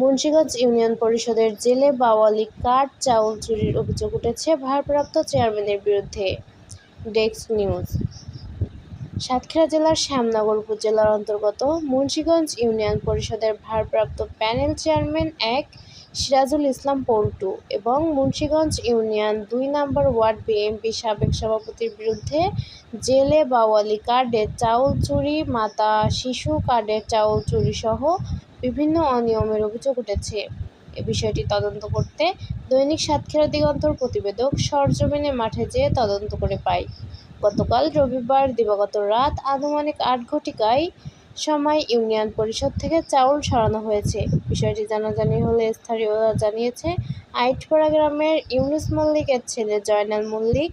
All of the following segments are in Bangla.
মুন্সিগঞ্জ ইউনিয়ন পরিষদের জেলে বাওয়ালি কাঠ চাউল চুরির অভিযোগ উঠেছে ভারপ্রাপ্ত চেয়ারম্যানের বিরুদ্ধে। Desk news. সাতক্ষীরা জেলার শ্যামনগর উপজেলার অন্তর্গত মুন্সিগঞ্জ ইউনিয়ন পরিষদের ভারপ্রাপ্ত প্যানেল চেয়ারম্যান এক সিরাজুল ইসলাম পল্টু এবং মুন্সিগঞ্জ ইউনিয়ন দুই নম্বর ওয়ার্ড বিএমপি সাবেক সভাপতির বিরুদ্ধে জেলে বাওয়ালি কার্ডে চাউল চুরি, মাতা শিশু কার্ডের চাউল চুরিসহ বিভিন্ন অনিয়মের অভিযোগ উঠেছে। এ বিষয়টি তদন্ত করতে দৈনিক সাতক্ষীরা দিগন্তর প্রতিবেদক সরজমিনে মাঠে যেয়ে তদন্ত করে পায়। গতকাল রবিবার দিবাগত রাত আনুমানিক আট ঘটিকায় সময় ইউনিয়ন পরিষদ থেকে চাউল সরানো হয়েছে। বিষয়টি জানাজানি হলে স্থানীয়রা জানিয়েছে, আইটপাড়া গ্রামের ইউনুস মল্লিকের ছেলে জয়নাল মল্লিক,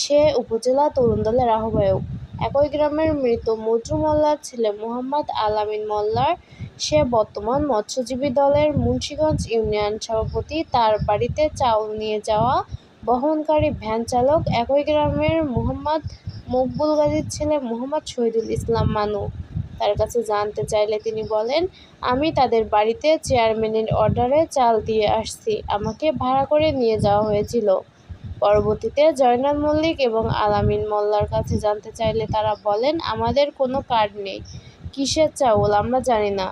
সে উপজেলা তরুণ দলের আহ্বায়ক। একই গ্রামের মৃত মজু মোল্লার ছেলে মোহাম্মদ আলামিন মোল্লার সে বর্তমান মৎস্যজীবী দলের মুন্সীগঞ্জ ইউনিয়ন সভাপতি। তার বাড়িতে চাউল নিয়ে যাওয়া বহনকারী ভ্যান চালক, একই গ্রামের মোহাম্মদ মকবুল গাজীর ছেলে মোহাম্মদ শহীদুল ইসলাম মানু। তার কাছে জানতে চাইলে তিনি বলেন, আমি তাদের বাড়িতে চেয়ারম্যানের অর্ডারে চাল দিয়ে আসছি। আমাকে ভাড়া করে নিয়ে যাওয়া হয়েছিল। পরবর্তীতে জয়নাল মল্লিক এবং আলামিন মোল্লার কাছে জানতে চাইলে তারা বলেন, আমাদের কোনো কার্ড নেই। কিসের চাউল? আমরা জানি না।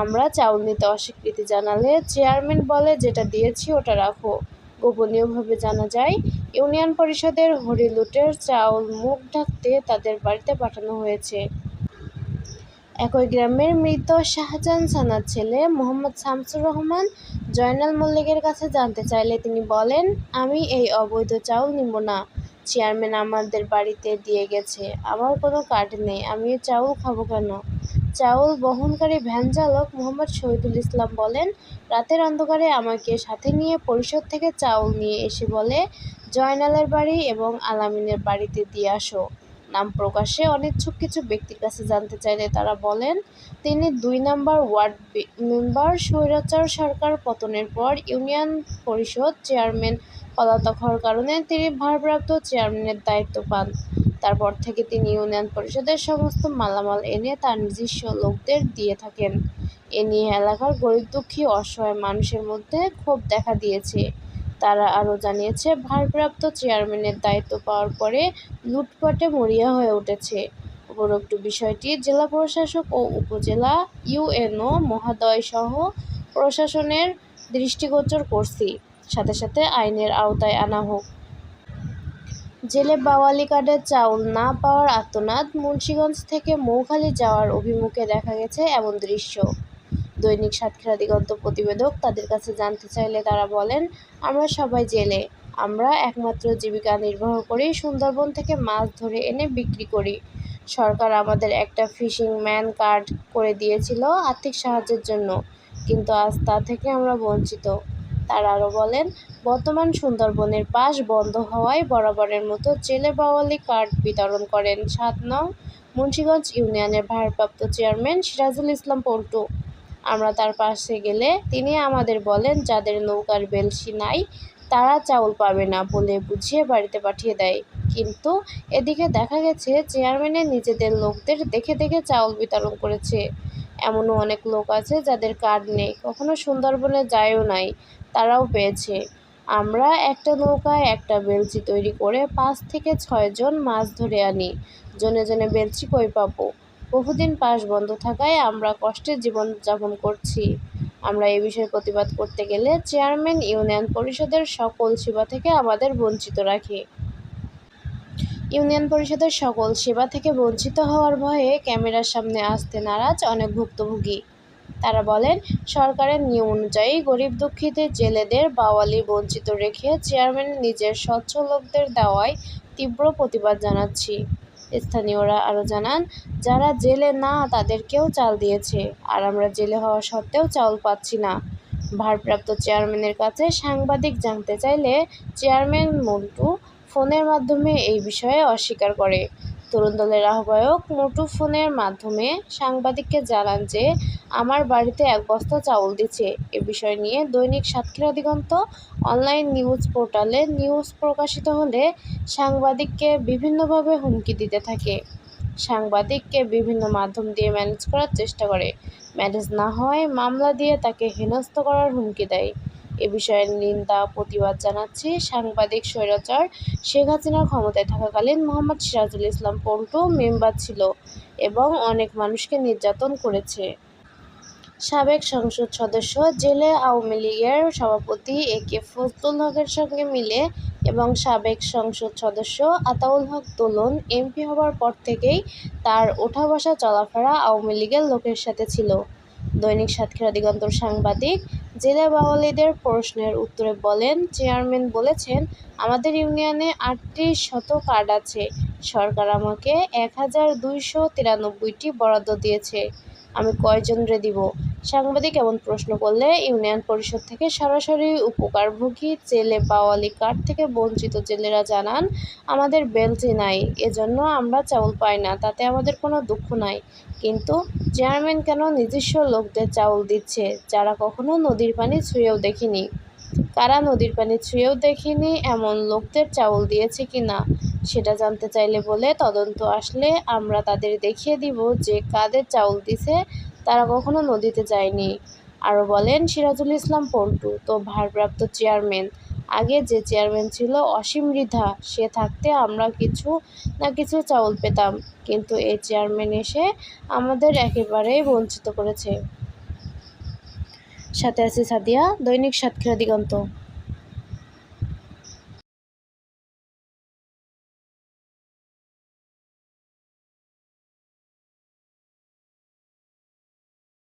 আমরা চাউল নিতে অস্বীকৃতি জানালে চেয়ারম্যান বলে, যেটা দিয়েছি, ওটা রাখো। গোপনীয়ভাবে জানা যায়, ইউনিয়ন পরিষদের হরিলুটের চাউল মুখ ঢাকতে তাদের বাড়িতে পাঠানো হয়েছে। একই গ্রামের মৃত শাহজাহান সানার ছেলে মোহাম্মদ শামসুর রহমান জয়নাল মল্লিকের কাছে জানতে চাইলে তিনি বলেন, আমি এই অবৈধ চাউল নিব না। চেয়ারম্যান আমাদের বাড়িতে দিয়ে গেছে। আমার কোনো কার্ড নেই। আমি চাউল খাব কেন? চাউল বহনকারী ভ্যান চালক মোহাম্মদ শহীদুল ইসলাম বলেন, রাতের অন্ধকারে আমাকে সাথে নিয়ে পরিষদ থেকে চাউল নিয়ে এসে বলে, জয়নালের বাড়ি এবং আলামিনের বাড়িতে দিয়ে আসো। নাম প্রকাশে অনিচ্ছুক কিছু ব্যক্তির কাছে জানতে চাইলে তারা বলেন, তিনি দুই নম্বর ওয়ার্ড মেম্বার স্বৈরাচার সরকার পতনের পর ইউনিয়ন পরিষদ চেয়ারম্যান পলাতক হওয়ার কারণে তিনি ভারপ্রাপ্ত চেয়ারম্যানের দায়িত্ব পান। তারপর থেকে তিনি ইউনিয়ন পরিষদের সমস্ত মালামাল এনে তার নিজস্ব লোকদের দিয়ে থাকেন। এ নিয়ে এলাকার গরিব, দুঃখী, অসহায় মানুষের মধ্যে ক্ষোভ দেখা দিয়েছে। তারা আরও জানিয়েছে, ভারপ্রাপ্ত চেয়ারম্যানের দায়িত্ব পাওয়ার পরে লুটপাটে মরিয়া হয়ে উঠেছে। উপরোক্ত বিষয়টি জেলা প্রশাসক ও উপজেলা ইউএনও মহোদয়সহ প্রশাসনের দৃষ্টিগোচর করছি। সাথে সাথে আইনের আওতায় আনা হোক। জেলে বাওয়ালি কার্ডের চাউল না পাওয়ার আর্তনাদ মুন্সীগঞ্জ থেকে মৌখালি যাওয়ার অভিমুখে দেখা গেছে এমন দৃশ্য। দৈনিক সাতক্ষীরা দিগন্ত প্রতিবেদক তাদের কাছে জানতে চাইলে তারা বলেন, আমরা সবাই জেলে। আমরা একমাত্র জীবিকা নির্বাহ করি, সুন্দরবন থেকে মাছ ধরে এনে বিক্রি করি। সরকার আমাদের একটা ফিশিং ম্যান কার্ড করে দিয়েছিল আর্থিক সাহায্যের জন্য। কিন্তু আজ তা থেকে আমরা বঞ্চিত। তারা আরও বলেন, বর্তমান সুন্দরবনের পাশ বন্ধ হওয়ায় বরাবরের মতো জেলে বাওয়ালি কার্ড বিতরণ করেন সাত নং মুন্সীগঞ্জ ইউনিয়নের ভারপ্রাপ্ত চেয়ারম্যান সিরাজুল ইসলাম পল্টু। আমরা তার পাশে গেলে তিনি আমাদের বলেন, যাদের নৌকার বেলসি নাই, তারা চাউল পাবে না বলে বুঝিয়ে বাড়িতে পাঠিয়ে দেয়। কিন্তু এদিকে দেখা গেছে চেয়ারম্যানের নিজেদের লোকদের দেখে দেখে চাউল বিতরণ করেছে। এমনও অনেক লোক আছে যাদের কার্ড নেই। কখনো সুন্দরবনে যায়ও নাই। তারাও পেয়েছে। আমরা একটা নৌকায় একটা বেলচি তৈরি করে পাঁচ থেকে ছয়জন মাছ ধরে আনি। জনে জনে বেলচি কই পাবো? বহুদিন পাশ বন্ধ থাকায় আমরা কষ্টে জীবনযাপন করছি। আমরা এ বিষয়ে প্রতিবাদ করতে গেলে চেয়ারম্যান ইউনিয়ন পরিষদের সকল সেবা থেকে আমাদের বঞ্চিত রাখে। ইউনিয়ন পরিষদের সকল সেবা থেকে বঞ্চিত হওয়ার ভয়ে ক্যামেরার সামনে আসতে নারাজ অনেক ভুক্তভোগী। তারা বলেন, সরকারের নিয়ম অনুযায়ী গরিব দুঃখীদের জেলেদের বাওয়ালি বঞ্চিত রেখে চেয়ারম্যান নিজের স্বচ্ছ লোকদের দেওয়ায় তীব্র প্রতিবাদ জানাচ্ছি। স্থানীয়রা আরও জানান, যারা জেলে না, তাদেরকেও চাল দিয়েছে, আর আমরা জেলে হওয়া সত্ত্বেও চাউল পাচ্ছি না। ভারপ্রাপ্ত চেয়ারম্যানের কাছে সাংবাদিক জানতে চাইলে চেয়ারম্যান মন্টু ফোনের মাধ্যমে এই বিষয়ে অস্বীকার করে। তরুণ দলের আহ্বায়ক মুঠোফোনের মাধ্যমে সাংবাদিককে জানান যে, আমার বাড়িতে এক বস্তা চাউল দিচ্ছে। এ বিষয় নিয়ে দৈনিক সাতক্ষীরা দিগন্ত অনলাইন নিউজ পোর্টালে নিউজ প্রকাশিত হলে সাংবাদিককে বিভিন্নভাবে হুমকি দিতে থাকে। সাংবাদিককে বিভিন্ন মাধ্যম দিয়ে ম্যানেজ করার চেষ্টা করে। ম্যানেজ না হওয়ায় মামলা দিয়ে তাকে হেনস্থ করার হুমকি দেয়। এ বিষয়ে নিন্দা, প্রতিবাদ জানাচ্ছি সাংবাদিক স্বৈরাচার শেখ হাসিনার ক্ষমতায় থাকাকালীন মোহাম্মদ সিরাজুল ইসলাম পল্টু মেম্বার ছিল এবং অনেক মানুষকে নির্যাতন করেছে। সাবেক সংসদ সদস্য, জেলে আওয়ামী লীগের সভাপতি এ কে ফজলুল হকের সঙ্গে মিলে এবং সাবেক সংসদ সদস্য আতাউল হক দোলন এমপি হবার পর থেকেই তার ওঠা বসা চলাফেরা আওয়ামী লীগের লোকের সাথে ছিল। দৈনিক সাতক্ষীরা দিগন্তর সাংবাদিক জেলা বাওয়ালিদের প্রশ্নের উত্তরে বলেন, চেয়ারম্যান বলেছেন, আমাদের ইউনিয়নে আটটি শত কার্ড আছে সরকার আমাকে এক হাজার দুইশো তিরানব্বইটি বরাদ্দ দিয়েছে। আমি কয়জনরে দিব? সাংবাদিক এমন প্রশ্ন করলে, ইউনিয়ন পরিষদ থেকে সরাসরি উপকারভোগী জেলে বাওয়ালি কার্ড থেকে বঞ্চিত জেলেরা জানান, আমাদের বেলচি নাই, এজন্য আমরা চাউল পাই না, তাতে আমাদের কোনো দুঃখ নাই। কিন্তু চেয়ারম্যান কেন নিজস্ব লোকদের চাউল দিচ্ছে, যারা কখনো নদীর পানি ছুঁয়েও দেখিনি? কারা নদীর পানি ছুঁয়েও দেখিনি, এমন লোকদের চাউল দিয়েছে কি না? সেটা জানতে চাইলে বলে তদন্ত আসলে আমরা তাদের দেখিয়ে দিব যে কাদের চাউল দিছে তারা কখনো নদীতে যায়নি। আরও বলেন, সিরাজুল ইসলাম পল্টু তো ভারপ্রাপ্ত চেয়ারম্যান। আগে যে চেয়ারম্যান ছিল অসীম মৃধা সে থাকতে আমরা কিছু না কিছু চাউল পেতাম। কিন্তু এই চেয়ারম্যান এসে আমাদের একেবারেই বঞ্চিত করেছে। সাথে আছি সাদিয়া, দৈনিক সাতক্ষীরা দিগন্ত।